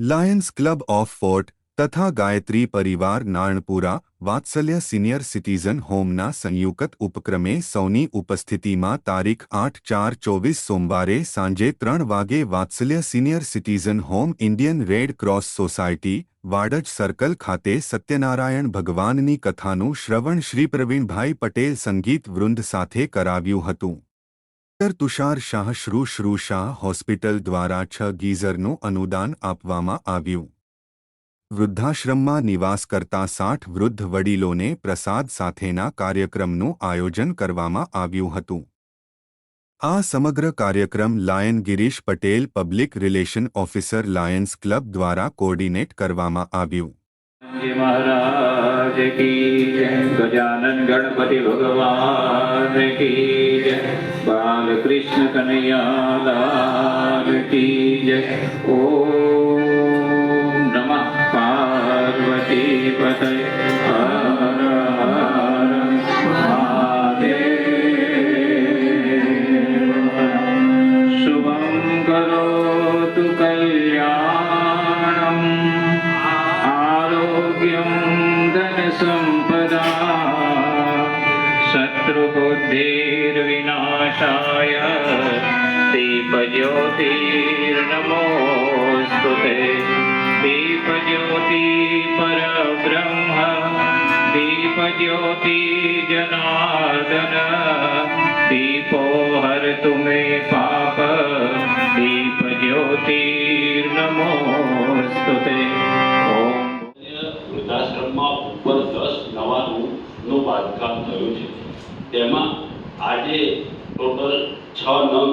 Lions club of fort તથા Gayatri Parivar Naranpura Vatsalya senior citizen હોમના સંયુક્ત ઉપક્રમે સૌની ઉપસ્થિતિમાં તારીખ આઠ ચાર ચોવીસ સોમવારે સાંજે ત્રણ વાગે Vatsalya senior citizen home Indian Red Cross society, Vadaj circle ખાતે સત્યનારાયણ ભગવાનની કથાનું શ્રવણ શ્રી પ્રવીણભાઈ પટેલ સંગીત વૃંદ સાથે કરાવ્યું હતું. ડોક્ટર તુષાર શાહ શ્રુ શ્રુ શાહ હોસ્પિટલ દ્વારા છ ગીઝરનું અનુદાન આપવામાં આવ્યું. વૃદ્ધાશ્રમમાં નિવાસ કરતા સાઠ વૃદ્ધ વડીલોને પ્રસાદ સાથેના કાર્યક્રમનું આયોજન કરવામાં આવ્યું હતું. આ સમગ્ર કાર્યક્રમ lion Girish Patel public relation officer lions club દ્વારા કોર્ડિનેટ કરવામાં આવ્યું. મહારાજ કી જય, ગજાનન ગણપતિ ભગવાન કી જય, બાલકૃષ્ણ કનૈયાલાલ કી જય. ઓ નમઃ પાર્વતી પતય. शत्रुबुद्धिर्विनाशाय दीपज्योतिर्नमोऽस्तु ते दीपज्योति परब्रह्म दीपज्योति जनार्दन दीपो हरतु मे पाप दीपज्योतिर्नमोऽस्तु ते ॐ વૃદ્ધાશ્રમમાં ઉપર દસ નવા રૂમનું બાંધકામ થયું છે તેમાં આજે ટોટલ છ નંગ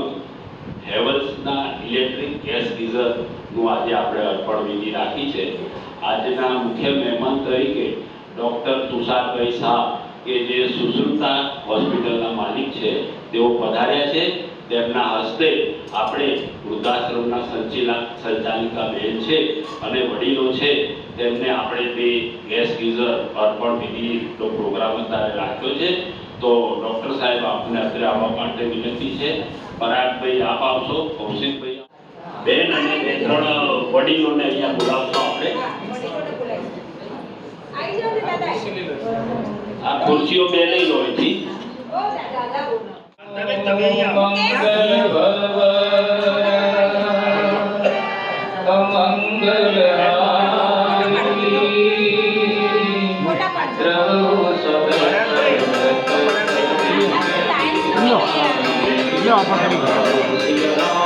હેવલ્સના ઇલેક્ટ્રિક ગેસ ગીઝરનું આજે આપણે અર્પણ વિધિ રાખી છે. આજના મુખ્ય મહેમાન તરીકે ડૉક્ટર તુષારભાઈ શાહ, કે જે સુશ્રુતા હોસ્પિટલના માલિક છે, તેઓ પધાર્યા છે. તેમના હસ્તે આપણે વૃદ્ધાશ્રમના સંચિલા, સંચાલિકા બહેન છે અને વડીલો છે. તેમને આપણે તે ગેસ ગીઝર અર્પણ વિધિનો પ્રોગ્રામ અત્યારે રાખ્યો છે. તો ડૉક્ટર સાહેબ આપને અત્યારે આવવા માટે વિનંતી છે. પરાગભાઈ આપ આવશો? કૌશિકભાઈ બેન અને બે ત્રણ વડીલોને અહીંયા બોલાવશો આપણે. આ ખુરશીઓ બે લઈ લો તમે તમે અહીંયા অফার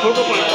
ફોટો પણ